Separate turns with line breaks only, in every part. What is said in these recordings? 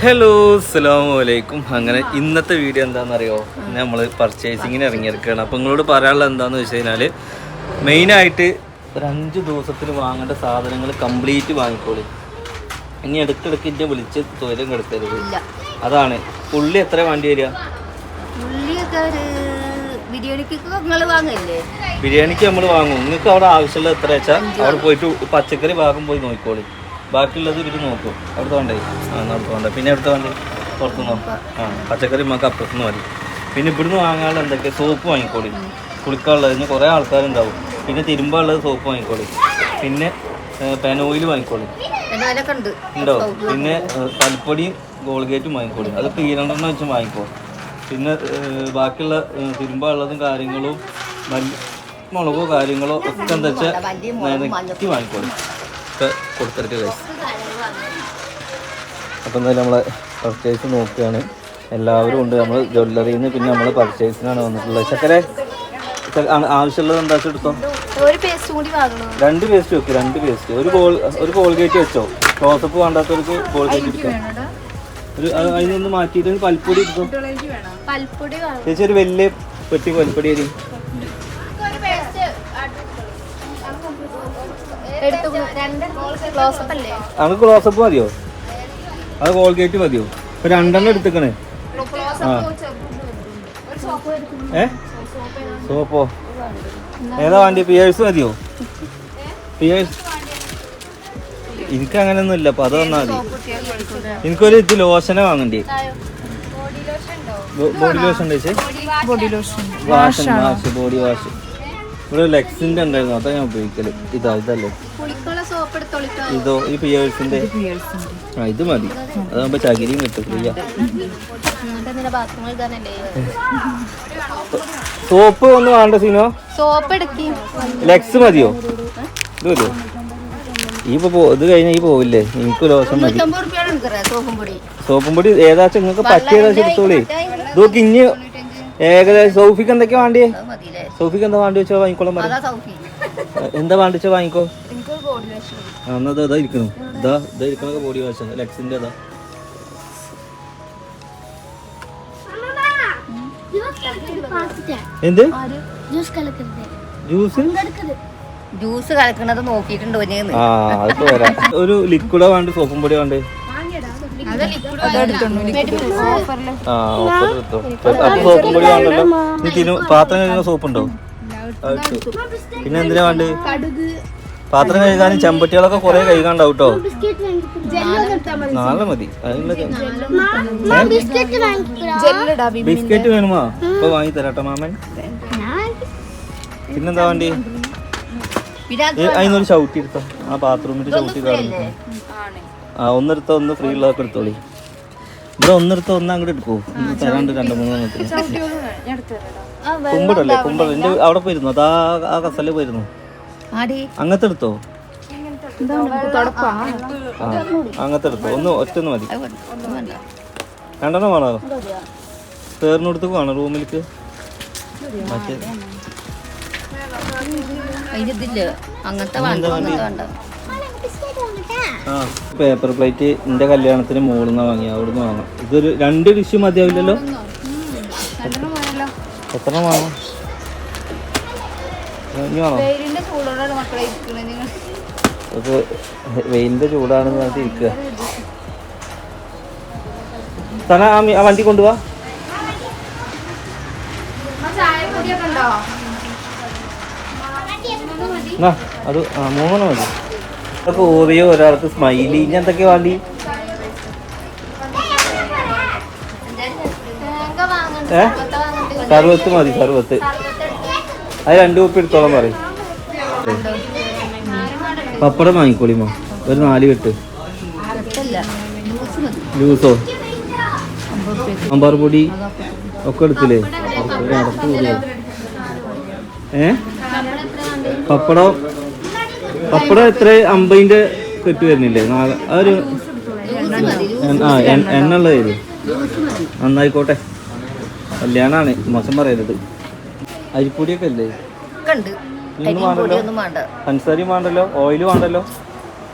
Hello അസ്സാം വലൈക്കും അങ്ങനെ ഇന്നത്തെ വീഡിയോ എന്താണെന്നറിയോ? നമ്മൾ പർച്ചേസിങ്ങിന് ഇറങ്ങിയിരിക്കുകയാണ്. അപ്പോൾ നിങ്ങളോട് പറയാനുള്ളത് എന്താണെന്ന് വെച്ച് കഴിഞ്ഞാൽ മെയിനായിട്ട് ഒരു അഞ്ച് ദിവസത്തിൽ വാങ്ങേണ്ട സാധനങ്ങൾ കംപ്ലീറ്റ് വാങ്ങിക്കോളി. ഇനി ഇടയ്ക്കിടയ്ക്ക് ഇന്നെ വിളിച്ച് തൊഴിലും കെടുത്തരുത് അതാണ്. ഉള്ളി എത്ര വേണ്ടി വരിക?
ബിരിയാണിക്ക്
നമ്മൾ വാങ്ങും. നിങ്ങൾക്ക് അവിടെ ആവശ്യമുള്ള എത്ര വെച്ചാൽ അവിടെ പോയിട്ട് പച്ചക്കറി ഭാഗം പോയി നോക്കിക്കോളി. ബാക്കിയുള്ളത് ഇവർ നോക്കും. അവിടെ വേണ്ടേ. ആ അവിടെ വേണ്ട. പിന്നെ അവിടുത്തെ വേണ്ടേ? പുറത്ത് നോക്കാം. ആ പച്ചക്കറി നമുക്ക് അപ്പുറത്തുനിന്ന് മതി. പിന്നെ ഇവിടുന്ന് വാങ്ങാനുള്ള എന്തൊക്കെ സോപ്പ് വാങ്ങിക്കോളി. കുളിക്കാനുള്ളത്. ഇന്ന് കുറേ ആൾക്കാരുണ്ടാവും. പിന്നെ തിരുമ്പാനുള്ളത് സോപ്പ് വാങ്ങിക്കോളി. പിന്നെ പെനോയിൽ വാങ്ങിക്കോളി.
ഉണ്ടോ.
പിന്നെ പൽപ്പൊടിയും ഗോൾഗേറ്റും വാങ്ങിക്കോളി. അത് പീരണ്ടെണ്ണം വെച്ച് വാങ്ങിക്കോ. പിന്നെ ബാക്കിയുള്ള തിരുമ്പുള്ളതും തിരുമ്പാനുള്ളതും കാര്യങ്ങളും മുളകോ കാര്യങ്ങളോ ഒക്കെ എന്താ വെച്ചാൽ നിരക്കി വാങ്ങിക്കോളി. ഒക്കെ കൊടുത്തിട്ട് കഴിച്ചു അപ്പം എന്തായാലും നമ്മളെ പർച്ചേസ് നോക്കുകയാണ്. എല്ലാവരും ഉണ്ട്. നമ്മൾ ജ്വല്ലറിയിൽ നിന്ന് പിന്നെ നമ്മൾ പർച്ചേസിനാണ് വന്നിട്ടുള്ളത്. ചക്കരെ ച- ആവശ്യമുള്ളത് എന്താ എടുത്തോ?
ഒരു പേസ്റ്റ് കൂടി വാങ്ങണോ?
രണ്ട് പേസ്റ്റ് വെക്കും രണ്ട് പേസ്റ്റ് ഒരു ബോൾ ഒരു കോൾഗേറ്റ് വെച്ചോ? ക്ലോസപ്പ് വേണ്ടാത്തവർക്ക് കോൾഗേറ്റ് എടുക്കാം. ഒരു അത് അതിനൊന്ന് മാറ്റിയിട്ട് പൽപ്പൊടി എടുത്തോ?
പൽപ്പൊടി
ചേച്ചി ഒരു വലിയ പെട്ടി പൽപ്പൊടി അരി നമുക്ക് ക്ലോസപ്പ് മതിയോ? അത് കോൾഗേറ്റ് മതിയോ? ഇപ്പൊ രണ്ടെണ്ണം എടുത്തേക്കണേ. ആ. ഏ? സോപ്പോ? ഏതാ വേണ്ടി പിയേഴ്സ് മതിയോ? പിയേഴ്സ് എനിക്ക് അങ്ങനെയൊന്നും ഇല്ല അപ്പൊ അത് വന്നാൽ മതി. എനിക്കൊരു ഇത് ലോഷനെ വാങ്ങണ്ടേ. ബോഡി ലോഷൻ ഉണ്ട്? ചേച്ചി?
Body lotion
wash wash body wash ഇവിടെ ലെക്സിന്റെ ഉണ്ടായിരുന്നു. അതാ ഞാൻ ഉപയോഗിക്കൽ. ഇതാ ഇതല്ലേ? ഇതോ ഈ പിയേഴ്സിന്റെ? ആ ഇത് മതി. അതാകുമ്പോ ചകിരിയും കിട്ടും ഫ്രീയാ. സോപ്പ് ഒന്നും വേണ്ട സീനോ.
സോപ്പ് എടുക്കി.
ലെക്സ് മതിയോ? ഇത് മതിയോ? ഈ ഇപ്പൊ പോ- ഇത് കഴിഞ്ഞ ഈ പോവില്ലേ? എനിക്ക് ലോഷൻ മതി.
സോപ്പും പൊടി.
ഏതാച്ചും നിങ്ങൾക്ക് പറ്റിയതാச்சுം എടുത്തോളേ. ഇതൊക്കെ ഇനി ഏകദേശം സോഫിക്ക് എന്തൊക്കെയാ വേണ്ടിയേ? സോഫിക്ക് എന്താ വാണ്ടി വെച്ചാൽ
വാങ്ങിക്കോളാം
എന്താ വാണ്ടി വെച്ചാൽ വാങ്ങിക്കോ?
എനിക്കൊരു ബോഡി ലോഷൻ
ആ എന്നാ ഇതാ ഇരിക്കണം ഇതാ ഇതാ ഇരിക്കണൊക്കെ ബോഡി വാഷ് ലക്സിന്റെ ഇതാ. എന്ത്? ജ്യൂസ്
ജ്യൂസ് കലക്കണത് നോക്കിയിട്ടുണ്ടോ
ഒരു ലിക്വിഡോ വേണ്ട സോപ്പും പൊടി വേണ്ട. ആ ഓഫർ എടുത്തോ? അപ്പൊ സോപ്പും പൊടി വേണ്ടല്ലോ നീ തിന്നു പാത്രം കഴുകുന്ന സോപ്പ് ഉണ്ടോ? പിന്നെ എന്തിനാ വേണ്ടത് പാത്രം കഴുകാനും ചെമ്പട്ടികളൊക്കെ കുറെ കഴുകാണ്ടാവും കേട്ടോ നാളെ മതി. ബിസ്ക്കറ്റ് വേണമോ? ഇപ്പൊ വാങ്ങി തരാട്ടോ മാമൻ പിന്നെന്താ വേണ്ടി? അതിനൊരു ചവിട്ടി എടുത്തോ. ആ ബാത്റൂമിന്റെ ചവിട്ടി കാണുന്നു ആ ഒന്നെടുത്ത ഒന്ന് ഫ്രീ ഉള്ളതൊക്കെ എടുത്തോളി. ഇവിടെ ഒന്നെടുത്ത ഒന്ന് അങ്ങോട്ട് എടുക്കൂ. തരാണ്ട് രണ്ട് മൂന്ന് എണ്ണത്തിന് കുമ്പിടല്ലേ കുമ്പിട എന്റെ അവിടെ പോയിരുന്നു. അതാ ആ കസൽ പോയിരുന്നു.
ആടി.
അങ്ങനത്തെ എടുത്തോ? ആ അങ്ങനത്തെ എടുത്തോ? ഒന്ന് ഒറ്റ ഒന്ന് മതി രണ്ടെണ്ണം വേണോ? പേറിനടുത്ത് വേണോ റൂമിലേക്ക്? മറ്റേ
അങ്ങനത്തെ വേണ്ട അങ്ങനത്തെ വേണ്ട.
ആ പേപ്പർ പ്ലേറ്റ് എന്റെ കല്യാണത്തിന് മുകളിൽ നിന്ന് വാങ്ങി അവിടുന്ന് വാങ്ങാം ഇതൊരു രണ്ട് ഡിഷ് മതിയാവില്ലല്ലോ? എത്ര വാങ്ങാം അപ്പോൾ വെയിലിന്റെ ചൂടാണെന്ന് പറഞ്ഞിട്ട് ഇരിക്കുക തന ആ വണ്ടി കൊണ്ടുപോവാ അത് മൂന്നെണ്ണം മതി. ഓറിയോ ഒരാൾക്ക് സ്മൈലി ഇനി എന്തൊക്കെയാ വേണ്ടി ഏ? സർവത്ത് മതി സർവത്ത്. അത് രണ്ട് കുപ്പി എടുത്തോളം പറയും. പപ്പടം വാങ്ങിക്കോളിമോ ഒരു നാല് കെട്ട്. ജ്യൂസോ സാമ്പാർ പൊടി ഒക്കെ എടുത്തില്ലേ? ഏ? പപ്പടം പപ്പടം എത്ര? അമ്പതിന്റെ കെട്ട് വരുന്നില്ലേ? നാല് ആ ഒരു ആ എണ്ണ- എണ്ണ ഉള്ള തരും നന്നായിക്കോട്ടെ. കല്യാണാണ്. മോശം പറയരുത്. അരിപ്പൊടിയൊക്കെ അല്ലേ പഞ്ചസാരയും വേണ്ടല്ലോ. ഓയിൽ വേണ്ടല്ലോ.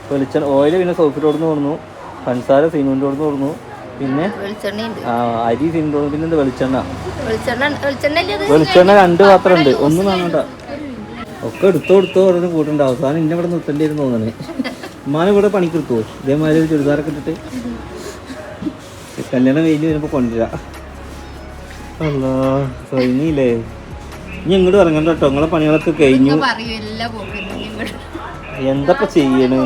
വെളിച്ചെണ്ണ ഓയിൽ പിന്നെ സോഫിറ്റ് കൊടുന്ന്. പഞ്ചസാര സീനുവിന്റെ കൊടുന്ന് കൊടുന്നു. പിന്നെ ആ, അരി സിന്തോളും പിന്നെ എന്താ? വെളിച്ചെണ്ണ.
വെളിച്ചെണ്ണ വെളിച്ചെണ്ണ
വെളിച്ചെണ്ണ രണ്ട് പാത്രം ഉണ്ട് ഒന്നും വേണ്ട. ഒക്കെ എടുത്തോ എടുത്തോ പറഞ്ഞു കൂട്ടുണ്ട്. അവസാനം ഇന്നെ ഇവിടെ നിർത്തേണ്ടി വരും തോന്നണേ. ഉമ്മാനെ ഇവിടെ പണിക്ക് എടുത്തോ ഇതേമാതിരി ഒരു ചുരിദാറൊക്കെ ഇട്ടിട്ട് കല്യാണം വെയിൽ വരുമ്പോ കൊണ്ടുവരാ. അല്ലാ കഴിഞ്ഞില്ലേ? ഇനി ഇങ്ങോട്ട് ഇറങ്ങണ്ട കേട്ടോ. നിങ്ങളെ പണികളൊക്കെ കഴിഞ്ഞു.
പറയൂ എല്ലാ പോക്കും
എന്തപ്പോ ചെയ്യണ്?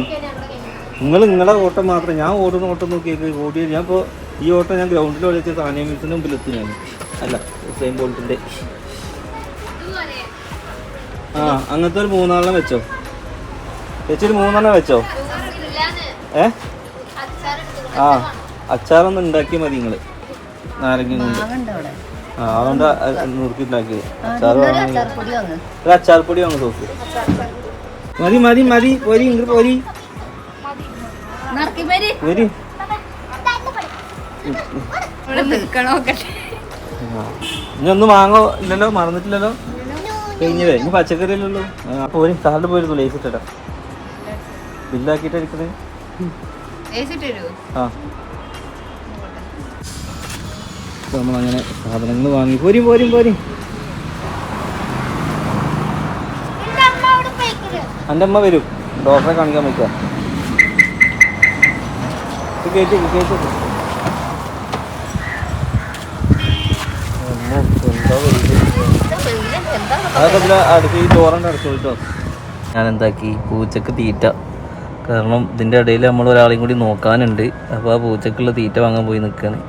നിങ്ങൾ നിങ്ങളെ ഓട്ടം മാത്രം. ഞാൻ ഓടുന്ന ഓട്ടം നോക്കിയൊക്കെ. ഓടി ഞാൻ ഇപ്പോൾ ഈ ഓട്ടം ഞാൻ ഗ്രൗണ്ടിൽ ഓടിച്ച സാനിയ മിൽസിന് മുമ്പിൽ എത്തി ഞാൻ അല്ല ഹുസൈൻ ബോൾട്ടിന്റെ. ആ അങ്ങനത്തെ ഒരു മൂന്നാളെ വെച്ചോ. ചേച്ചി മൂന്നെണ്ണം വെച്ചോ. ഏ? ആ അച്ചാറൊന്നും ഉണ്ടാക്കിയാൽ മതി നിങ്ങൾ നാരങ്ങ കൊണ്ട്. ആ അതുകൊണ്ട് നുറുക്കി ഉണ്ടാക്കി അച്ചാർ
ഒരു
വാങ്ങി.
അച്ചാർപ്പൊടി വാങ്ങ്.
സോസ് മതി മതി മതി. പോരി ഇങ്ങോട്ട് പോരി.
പേര്.
ഇനി ഒന്നും വാങ്ങോ ഇല്ലല്ലോ? മറന്നിട്ടില്ലല്ലോ? കഴിഞ്ഞതേ ഇനി പച്ചക്കറി അല്ലല്ലോ ഒരു സാറിന് പോയിരുന്നു ലേസ് ഇട്ടിട്ടാ ബില്ലാക്കിയിട്ട്
എടുക്കണേ
ആ. നമ്മളങ്ങനെ സാധനങ്ങൾ വാങ്ങി. പോരും പോരും പോരും. എന്റെ അമ്മ വരും. ഡോക്ടറെ കാണിക്കാൻ പറ്റുക കേട്ടു കേട്ടു അതൊക്കെ ഇതിൽ അടുത്ത് ഈ ചോറിന്റെ അടച്ചു കേട്ടോ ഞാൻ എന്താക്കി പൂച്ചക്ക് തീറ്റ. കാരണം ഇതിന്റെ ഇടയിൽ നമ്മൾ ഒരാളെയും കൂടി നോക്കാനുണ്ട്. അപ്പോൾ ആ പൂച്ചക്കുള്ള തീറ്റ വാങ്ങാൻ പോയി നിൽക്കുകയാണ്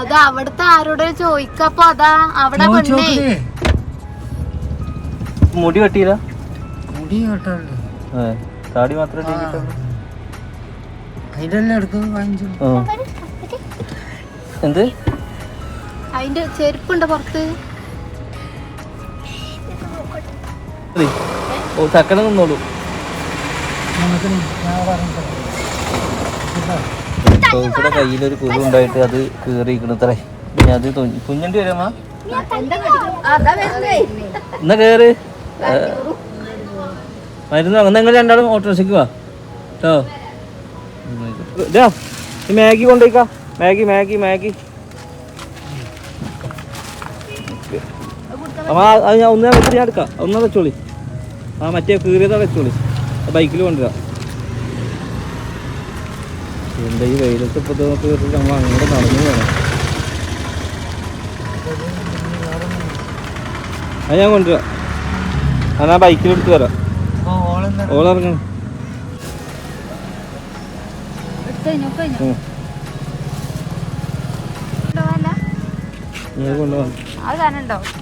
അത് അവിടുത്തെ ആരോട് ചോദിക്കപ്പോ അതാ അവിടെ
മുടി വെട്ടിയില്ല?
മുടി
താടി മാത്രമേ എന്ത്?
അതിന്റെ ചെരുപ്പുണ്ട് പുറത്ത്?
ചക്കന നിന്നോളൂ. കയ്യിലൊരു കുരു ഉണ്ടായിട്ട് അത് കീറിയിരിക്കണത്രേ. ഇനി അത് തുന്നി- വരാമാ എന്നാ കേറ്. മരുന്ന് വാങ്ങുന്ന നിങ്ങൾ രണ്ടാളും ഓട്ടോറിക്ഷയ്ക്ക് വാ. കേട്ടോ? മാഗി കൊണ്ടുപോയിക്കാ. Maggi Maggi Maggi. അത് ഞാൻ ഒന്നേ വെച്ചിട്ട് ഞാൻ എടുക്കാം. ഒന്നേ വെച്ചോളി. ആ മറ്റേ കീറിയതാ വെച്ചോളി. ബൈക്കിൽ കൊണ്ടുവരാം. എന്താ ഈ വെയിലത്ത് ഇപ്പോൾ നോക്കി നമ്മൾ അങ്ങോട്ട് നടന്നു വേണം അത് ഞാൻ കൊണ്ടുവരാം. അത് ഞാൻ ബൈക്കിൽ എടുത്ത് വരാം ഓളിറങ്ങണം കൊണ്ടുപോകാം.
അത് കാരണം
അത്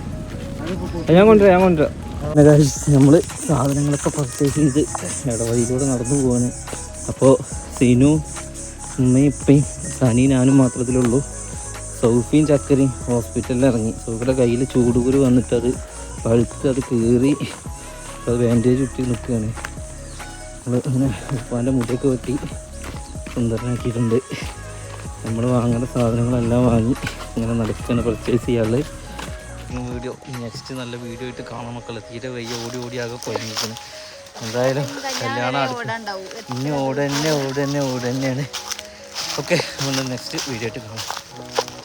ഞാൻ കൊണ്ടുവരാം ഞാൻ കൊണ്ടുവരാം നമ്മൾ സാധനങ്ങളൊക്കെ പർച്ചേസ് ചെയ്ത് ഇടവഴിയിലൂടെ നടന്നു പോവാണ്. അപ്പോൾ സീനു ഉമ്മയും ഇപ്പയും സനി ഞാനും മാത്രത്തിലുള്ളൂ. സൗഫിയും ചക്കരയും ഹോസ്പിറ്റലിൽ ഇറങ്ങി. സൗഫിയുടെ കയ്യിൽ ചൂടുകുരു വന്നിട്ട് അത് പഴുത്ത് അത് കീറി അത് ബാൻഡേജ് ചുറ്റി നിൽക്കുകയാണ് നമ്മൾ അങ്ങനെ ഉപ്പാന്റെ മുടിയൊക്കെ വെട്ടി സുന്ദരനാക്കിയിട്ടുണ്ട്. നമ്മൾ വാങ്ങേണ്ട സാധനങ്ങളെല്ലാം വാങ്ങി ഇങ്ങനെ നടക്കുകയാണ് പർച്ചേസ് ചെയ്യാനുള്ളത് വീഡിയോ. നെക്സ്റ്റ് നല്ല വീഡിയോ ആയിട്ട് കാണാൻ മക്കളെ. തീരെ വയ്യ. ഓടി ഓടി ആകെ എന്തായാലും കല്യാണം അടുത്ത്. ഇനി ഓടന്നെ ഓടന്നെ ഓടന്നെയാണ്. ഓക്കെ നമ്മൾ നെക്സ്റ്റ് വീഡിയോ ആയിട്ട് കാണാം.